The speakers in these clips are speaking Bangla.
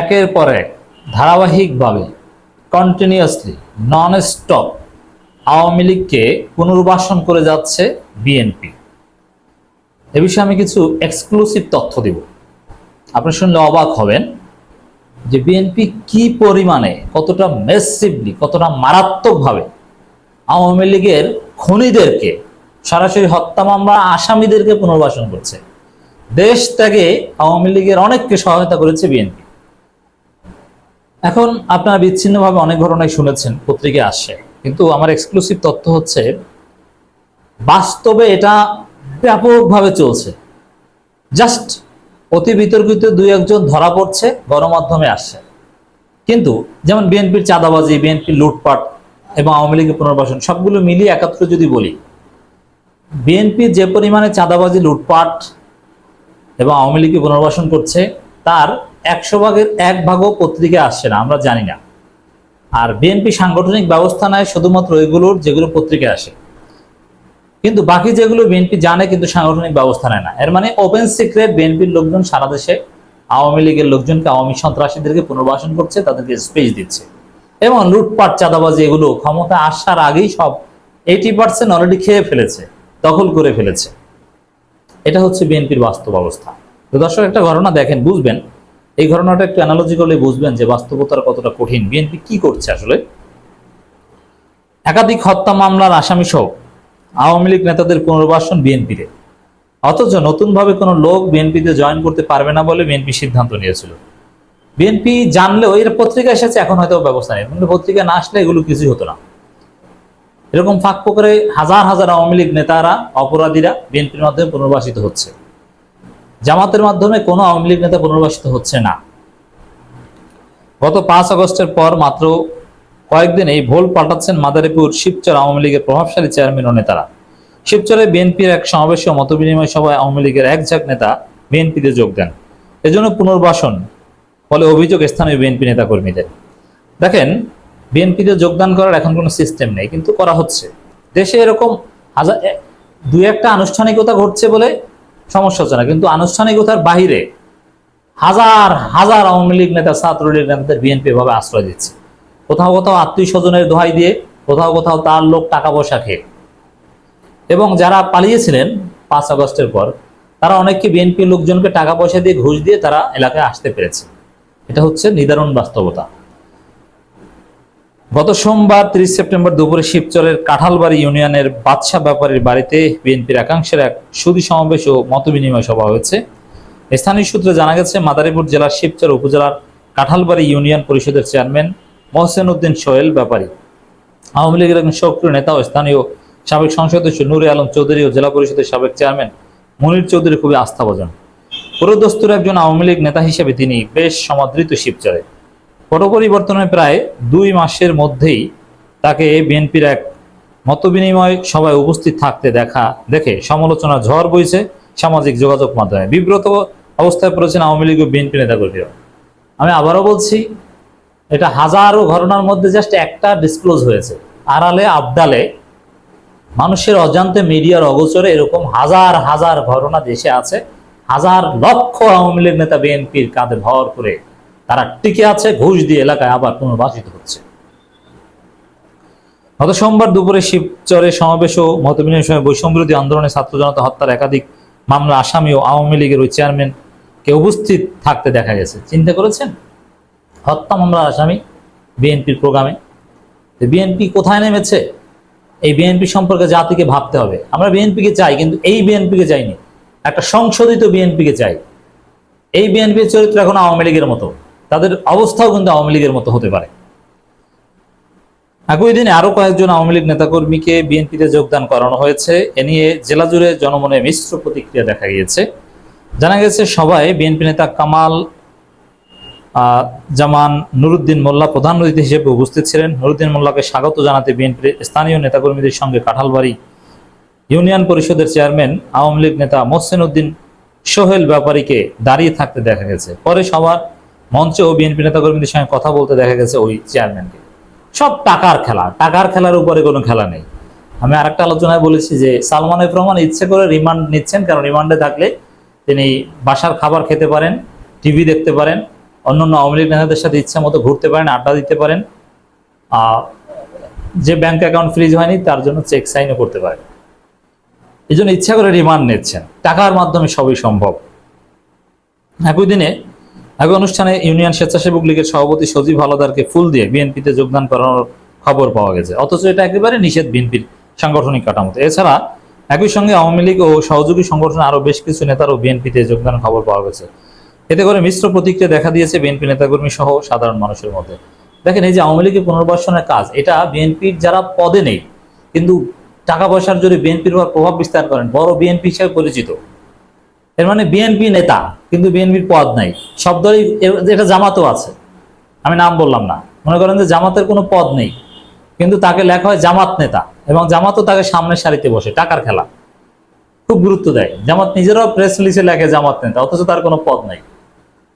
একের পর এক ধারাবাহিকভাবে কন্টিনিউয়াসলি নন স্টপ আওয়ামী লীগকে পুনর্বাসন করে যাচ্ছে বিএনপি এ বিষয়ে আমি কিছু এক্সক্লুসিভ তথ্য দিব। আপনি শুনলে অবাক হবেন যে বিএনপি কি পরিমাণে, কতটা মেসিভলি কতটা মারাত্মকভাবে আওয়ামী লীগের খনিদেরকে, সরাসরি হত্যা মামলা আসামিদেরকে পুনর্বাসন করছে। দেশ ত্যাগে আওয়ামী লীগের অনেককে সহায়তা করেছে বিএনপি এখন আপনারা বিচ্ছিন্নভাবে অনেক ঘটনায় শুনেছেন পত্রিকায় আসছে কিন্তু আমার এক্সক্লুসিভ তথ্য হচ্ছে, বাস্তবে এটা ব্যাপকভাবে চলছে। জাস্ট অতি বিতর্কিত দুই একজন ধরা পড়ছে, গণমাধ্যমে আসছে। কিন্তু যেমন বিএনপির চাঁদাবাজি, বিএনপির লুটপাট এবং আওয়ামী লীগের পুনর্বাসন, সবগুলো মিলিয়ে একাত্র যদি বলি, বিএনপি যে পরিমাণে চাঁদাবাজি, লুটপাট এবং আওয়ামী লীগকে পুনর্বাসন করছে, তার একশো ভাগের এক ভাগও পত্রিকায় আসছে না, আমরা জানি না। আর বিএনপি সাংগঠনিক ব্যবস্থা নেয় শুধুমাত্র ওইগুলোর যেগুলো পত্রিকায় আসে। কিন্তু বাকি যেগুলো বিএনপি জানে, কিন্তু সাংগঠনিক ব্যবস্থা নেয় না। এর মানে ওপেন সিক্রেট বিএনপির লোকজন সারা দেশে আওয়ামী লীগের লোকজনকে, আওয়ামী সন্ত্রাসীদেরকে পুনর্বাসন করছে, তাদেরকে স্পেস দিচ্ছে। এবং লুটপাট, চাঁদাবাজি এগুলো ক্ষমতা আসার আগেই সব এইটি পার্সেন্ট অলরেডি খেয়ে ফেলেছে, দখল করে ফেলেছে। এটা হচ্ছে বিএনপির বাস্তব অবস্থা। তো দর্শক, একটা ঘটনা দেখেন, বুঝবেন। এই ঘটনাটা একটু অ্যানালজি করলে বুঝবেন যে বাস্তবতার কতটা কঠিন। বিএনপি কি করছে আসলে? একাধিক হত্যা মামলার আসামি সহ আওয়ামী লীগ নেতাদের পুনর্বাসন বিএনপিতে অথচ নতুনভাবে কোনো লোক বিএনপিতে জয়েন করতে পারবে না বলে বিএনপি সিদ্ধান্ত নিয়েছিল। বিএনপি জানলেও এর পত্রিকা এসেছে, এখন হয়তো ব্যবস্থা নেই। কিন্তু পত্রিকা না আসলে এগুলো কিছুই হতো না। এরকম ফাঁক পোকরে হাজার হাজার আওয়ামী লীগ নেতারা, অপরাধীরা বিএনপির মাধ্যমে পুনর্বাসিত হচ্ছে। জামাতের মাধ্যমে কোনো আওয়ামী লীগ নেতা পুনর্বাসিত হচ্ছে না। গত পাঁচ আগস্টের পর মাত্র কয়েকদিন এই ভোল পাল্টাচ্ছেন মাদারীপুর শিবচর আওয়ামী লীগের প্রভাবশালী চেয়ারম্যান ও নেতারা। শিবচরে বিএনপির এক সমাবেশে মতবিনিময় সভায় আওয়ামী লীগের এক ঝাঁক নেতা বিএনপিতে যোগ দেন। এজন্য পুনর্বাসন ফলে অভিযোগ স্থানীয় বিএনপি নেতাকর্মীদের। দেখেন, বিএনপিতে যোগদান করার এখন কোনো সিস্টেম নেই, কিন্তু করা হচ্ছে। দেশে এরকম হাজার দুই একটা আনুষ্ঠানিকতা ঘটছে বলে সমস্যা হচ্ছে না। কিন্তু আনুষ্ঠানিকতার বাহিরে হাজার হাজার আওয়ামী লীগ নেতা, ছাত্রলীগ নেতাদের বিএনপি ভাবে আশ্রয় দিচ্ছে। কোথাও কোথাও আত্মীয় স্বজনের দোহাই দিয়ে, কোথাও কোথাও তার লোক টাকা পয়সা খেয়ে। এবং যারা পালিয়েছিলেন পাঁচ আগস্টের পর, তারা অনেককে বিএনপি লোকজনকে টাকা পয়সা দিয়ে ঘুষ দিয়ে তারা এলাকায় আসতে পেরেছে। এটা হচ্ছে নিদারুণ বাস্তবতা। গত সোমবার তিরিশ সেপ্টেম্বর দুপুরে শিবচরের কাঁঠালবাড়ি ইউনিয়নের বাদশা ব্যাপারীর বাড়িতে বিএনপির একাংশের এক সুদী সমাবেশ ও মতবিনিময় সভা হয়েছে। স্থানীয় সূত্রে জানা গেছে, মাদারীপুর জেলার শিবচর উপজেলার কাঁঠালবাড়ি ইউনিয়ন পরিষদের চেয়ারম্যান মহসেন উদ্দিন সোহেল ব্যাপারী। আওয়ামী লীগের একজন সক্রিয় নেতা ও স্থানীয় সাবেক সংসদ সদস্য নুরে আলম চৌধুরী ও জেলা পরিষদের সাবেক চেয়ারম্যান মনির চৌধুরী খুবই আস্থাভাজন। পুরোদস্তুর একজন আওয়ামী লীগ নেতা হিসেবে তিনি বেশ সমাদৃত শিবচরে। পট পরিবর্তনের প্রায় দুই মাসের মধ্যেই তাকে বিএনপির এক মতবিনিময় সভায় উপস্থিত থাকতে দেখা, দেখে সমালোচনা ঝড় বইছে সামাজিক যোগাযোগ মাধ্যমে। বিব্রত অবস্থায় পড়েছেন আওয়ামী লীগ ও বিএনপি নেতাকর্মীরা। আমি আবারও বলছি, এটা হাজারো ঘটনার মধ্যে জাস্ট একটা ডিসক্লোজ হয়েছে। আড়ালে, আবডালে মানুষের অজান্তে মিডিয়ার অগোচরে এরকম হাজার হাজার ঘটনা দেশে আছে। হাজার লক্ষ আওয়ামী লীগ নেতা বিএনপির কাঁধে ভর করে তারা টিকে আছে, ঘুষ দিয়ে এলাকায় আবার পুনর্বাসিত হচ্ছে। গত সোমবার দুপুরে শিবচরে সমাবেশ ও মতবিনিময় সময় বৈষম্যবিরোধী আন্দোলনে ছাত্র জনতা হত্যার একাধিক মামলা আসামি ও আওয়ামী লীগের ওই চেয়ারম্যানকে উপস্থিত থাকতে দেখা গেছে। চিন্তা করেছেন হত্যা মামলার আসামি বিএনপির প্রোগ্রামে। বিএনপি কোথায় নেমেছে? এই বিএনপি সম্পর্কে জাতিকে ভাবতে হবে। আমরা বিএনপিকে চাই, কিন্তু এই বিএনপিকে চাইনি। একটা সংশোধিত বিএনপিকে চাই। এই বিএনপির চরিত্র এখন আওয়ামী লীগের মতো। তাদের অবস্থাও কিন্তু আওয়ামী লীগের মতো হতে পারে। একই দিনে আরও কয়েকজন আওয়ামী লীগ নেতাকর্মীকে বিএনপিতে যোগদান করানো হয়েছে। এ নিয়ে জেলা জুড়ে জনমনে মিশ্র প্রতিক্রিয়া দেখা গিয়েছে। জানা গেছে, সবাই বিএনপি নেতা কামাল জামান নুরুদ্দিন মোল্লা প্রধান অতিথি হিসেবে উপস্থিত ছিলেন। নুরুদ্দিন মোল্লাকে স্বাগত জানাতে বিএনপির স্থানীয় নেতাকর্মীদের সঙ্গে কাঁঠালবাড়ি ইউনিয়ন পরিষদের চেয়ারম্যান আওয়ামী লীগ নেতা মোহসেন উদ্দিন সোহেল ব্যাপারীকে দাঁড়িয়ে থাকতে দেখা গেছে। পরে সবার মঞ্চে ও বিএনপি নেতাকর্মীদের সঙ্গে কথা বলতে দেখা গেছে ওই চেয়ারম্যানকে। সব টাকার খেলা, টাকার খেলার উপরে কোনো খেলা নেই। আমি আরেকটা আলোচনায় বলেছি যে সালমান এফ রহমান ইচ্ছে করে রিমান্ড নিচ্ছেন, কারণ রিমান্ডে থাকলে তিনি বাসার খাবার খেতে পারেন, টিভি দেখতে পারেন, অন্যান্য আওয়ামী লীগ নেতাদের সাথে ইচ্ছা মতো ঘুরতে পারেন, আড্ডা দিতে পারেন। যে ব্যাংক অ্যাকাউন্ট ফ্রিজ হয়নি, তার জন্য চেক সাইনও করতে পারেন। এই জন্য ইচ্ছা করে রিমান্ড নিচ্ছেন। টাকার মাধ্যমে সবই সম্ভব। একই দিনে একই অনুষ্ঠানে ইউনিয়ন স্বেচ্ছাসেবক লীগের সভাপতি সজীব হালদারকে ফুল দিয়ে বিএনপিতে যোগদান করানোর খবর পাওয়া গেছে। অথচ এটা একেবারে নিষেধ বিএনপির সাংগঠনিক কাঠামোতে। এছাড়া একই সঙ্গে আওয়ামী লীগ ও সহযোগী সংগঠনের আরও বেশ কিছু নেতারও বিএনপিতে যোগদানের খবর পাওয়া গেছে। এতে করে মিশ্র প্রতিক্রিয়া দেখা দিয়েছে বিএনপি নেতাকর্মী সহ সাধারণ মানুষের মধ্যে। দেখেন, এই যে আওয়ামী লীগের পুনর্বাসনের কাজ, এটা বিএনপির যারা পদে নেই, কিন্তু টাকা পয়সার জন্য বিএনপির উপর প্রভাব বিস্তার করেন, বড় বিএনপি হিসেবে পরিচিত। এর মানে বিএনপি নেতা, কিন্তু বিএনপির পদ নাই। সব দলই এটা জামাতও আছে। আমি নাম বললাম না। মনে করেন যে জামাতের কোনো পদ নেই। কিন্তু তাকে লেখা হয় জামাত নেতা এবং জামাতও তাকে সামনের সারিতে বসে, টাকার খেলা। খুব গুরুত্ব দেয়। জামাত নিজেরাও প্রেস রিলিজে লেখে জামাত নেতা, অথচ তার কোনো পদ নাই।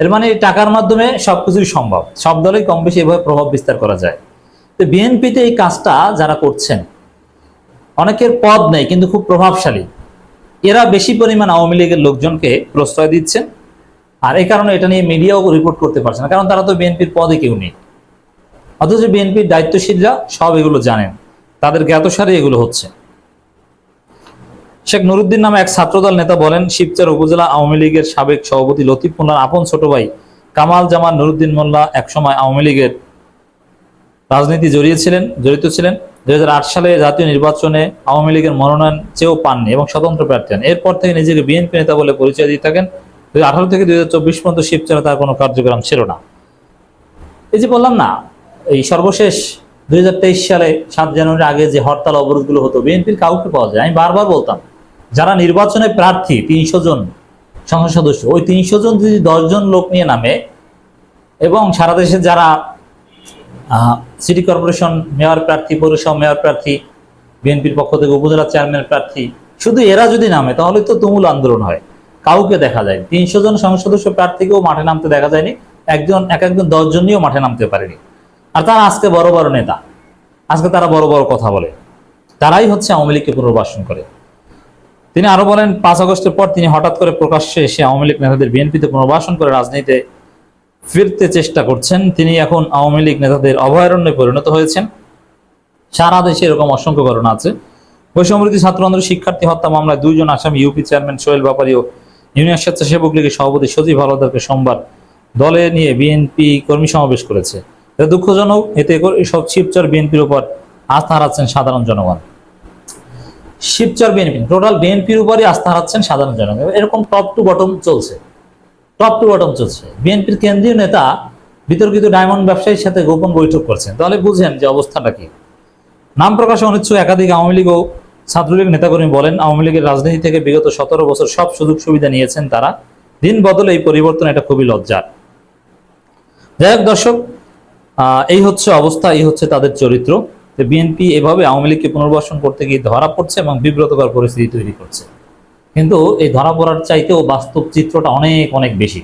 এর মানে টাকার মাধ্যমে সবকিছুই সম্ভব। সব দলেই কম বেশি এভাবে প্রভাব বিস্তার করা যায়। তো বিএনপিতে এই কাজটা যারা করছেন, অনেকের পদ নেই, কিন্তু খুব প্রভাবশালী। এরা বেশি পরিমাণ আওয়ামী লীগের লোকজনকে প্রশ্রয় দিচ্ছেন। আর এই কারণে এটা নিয়ে মিডিয়াও রিপোর্ট করতে পারছে না, কারণ তারা তো বিএনপির পদে কেউ নেই। অথচ বিএনপির দায়িত্বশীলরা সব এগুলো জানেন। তাদের জ্ঞাতসারে এগুলো হচ্ছে। শেখ নুরুদ্দিন নামে এক ছাত্রদল নেতা বলেন, শিবচর উপজেলা আওয়ামী লীগের সাবেক সভাপতি লতিফ মোল্লার আপন ছোট ভাই কামাল জামান নুরুদ্দিন মোল্লা একসময় আওয়ামী লীগের রাজনীতি জড়িয়েছিলেন জড়িত ছিলেন। দু হাজার আট সালে জাতীয় নির্বাচনে আওয়ামী লীগের মনোনয়ন চেয়েও পাননি এবং স্বতন্ত্র প্রার্থী হন। এরপর থেকে নিজেকে বিএনপি নেতা বলে পরিচয় দিয়ে থাকেন। দুই থেকে দুই পর্যন্ত শিবচরে তার কোনো কার্যক্রম ছিল না। এই যে বললাম না, এই সর্বশেষ দুই হাজার তেইশ সালে সাত জানুয়ারি আগে যে হরতাল অবরোধগুলো হতো, বিএনপির কাউকে পাওয়া যায় আমি বারবার বলতাম, যারা নির্বাচনে প্রার্থী, তিনশো জন সংসদ সদস্য, ওই তিনশো জন যদি দশজন লোক নিয়ে নামে এবং সারা দেশে যারা সিটি কর্পোরেশন মেয়র প্রার্থী, পৌরসভা মেয়র প্রার্থী, বিএনপির পক্ষ থেকে উপজেলা চেয়ারম্যান প্রার্থী, শুধু এরা যদি নামে তাহলে তো তুমুল আন্দোলন হয়। কাউকে দেখা যায় তিনশো জন সংসদ সদস্য প্রার্থীকেও মাঠে নামতে দেখা যায়নি। একজন, এক একজন দশজন নিয়েও মাঠে নামতে পারেনি। আর তারা আজকে বড় বড় নেতা। আজকে তারা বড় বড় কথা বলে। তারাই হচ্ছে আওয়ামী লীগকে পুনর্বাসন করে। তিনি আরও বলেন, পাঁচ আগস্টের পর তিনি হঠাৎ করে প্রকাশ্যে এসে আওয়ামী লীগ নেতাদের বিএনপিতে পুনর্বাসন করে রাজনীতিতে ফিরতে চেষ্টা করছেন। তিনি এখন আওয়ামী লীগ নেতাদের অভয়ারণ্যে পরিণত হয়েছেন। সারা দেশে এরকম অসংখ্য ঘটনা আছে। বৈষম্যবৃত্তি ছাত্র আন্দোলন শিক্ষার্থী হত্যা মামলায় দুইজন আসামি, ইউপি চেয়ারম্যান সোহেল ব্যাপারী ও ইউনিয়ন স্বেচ্ছাসেবক লীগের সভাপতি সজীব হালদারকে সোমবার দলে নিয়ে বিএনপি কর্মী সমাবেশ করেছে। এটা দুঃখজনক, এতে সব শিবচর বিএনপির উপর আস্থা হারাচ্ছেন সাধারণ জনগণ। শিবচর বিএনপি, টোটাল বিএনপির উপরই আস্থা হারাচ্ছেন সাধারণ জনগণ। এরকম টপ টু বটম চলছে। টপ টু বটম চলছে। বিএনপির কেন্দ্রীয় নেতা বিতর্কিত ডায়মন্ড ব্যবসায়ীর সাথে গোপন বৈঠক করছেন। তাহলে বুঝেন যে অবস্থাটা কি। নাম প্রকাশে অনিচ্ছুক একাধিক আওয়ামী লীগ ও ছাত্রলীগ নেতাকর্মী বলেন, আওয়ামী লীগের রাজনীতি থেকে বিগত সতেরো বছর সব সুযোগ সুবিধা নিয়েছেন তারা। দিন বদলে এই পরিবর্তন এটা খুবই লজ্জার। যাই হোক দর্শক এই হচ্ছে অবস্থা, এই হচ্ছে তাদের চরিত্র। বিএনপি এভাবে আওয়ামী লীগকে পুনর্বাসন করতে গিয়ে ধরা পড়ছে এবং বিব্রতকর পরিস্থিতি তৈরি করছে। কিন্তু এই ধরা পড়ার চাইতেও বাস্তব চিত্রটা অনেক অনেক বেশি।